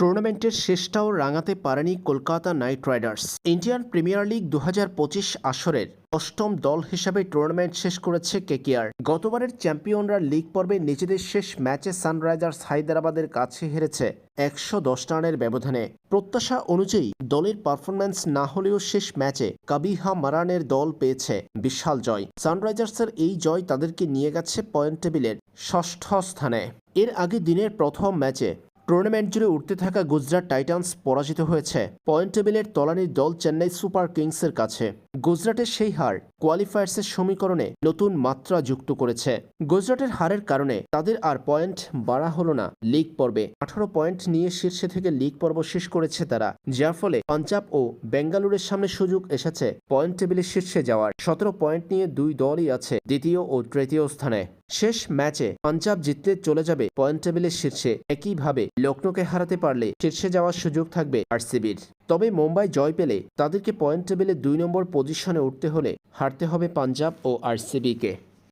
টুর্নামেন্টের শেষটাও রাঙাতে পারেনি Kolkata Knight Riders. Indian Premier League দু পঁচিশ আসরের অষ্টম দল হিসাবে টুর্নামেন্ট শেষ করেছে কেকেআর। গতবারের চ্যাম্পিয়নরা লিগ পর্বে নিজেদের শেষ ম্যাচে সানরাইজার্স হায়দ্রাবাদের কাছে হেরেছে একশো দশ রানের ব্যবধানে। প্রত্যাশা অনুযায়ী দলের পারফরম্যান্স না হলেও শেষ ম্যাচে কাবিহা মারানের দল পেয়েছে বিশাল জয়। সানরাইজার্সের এই জয় তাদেরকে নিয়ে গেছে পয়েন্ট টেবিলের ষষ্ঠ স্থানে। এর আগে দিনের প্রথম ম্যাচে টুর্নামেন্ট জুড়ে উঠতে থাকা গুজরাট টাইটান্স পরাজিত হয়েছে। পয়েন্ট টেবিলের তলানির দল চেন্নাই সুপার কিংসের কাছে। গুজরাটের সেই হার কোয়ালিফায়ার্সের সমীকরণে নতুন মাত্রা যুক্ত করেছে। গুজরাটের হারের কারণে তাদের আর পয়েন্ট বাড়া হলো না লিগ পর্বে। আঠারো পয়েন্ট নিয়ে শীর্ষে থেকে লিগ পর্ব শেষ করেছে তারা, যার ফলে পাঞ্জাব ও বেঙ্গালুরের সামনে সুযোগ এসেছে পয়েন্ট টেবিলের শীর্ষে যাওয়ার। সতেরো পয়েন্ট নিয়ে দুই দলই আছে দ্বিতীয় ও তৃতীয় স্থানে। শেষ ম্যাচে পাঞ্জাব জিততে চলে যাবে পয়েন্ট টেবিলের শীর্ষে। একইভাবে লক্ষ্ণৌকে হারাতে পারলে শীর্ষে যাওয়ার সুযোগ থাকবে আরসিবির। তবে মুম্বাই জয় পেলে তাদেরকে পয়েন্ট টেবিলে দুই নম্বর পজিশনে উঠতে হলে হারতে হবে পাঞ্জাব ও আরসিবিকে।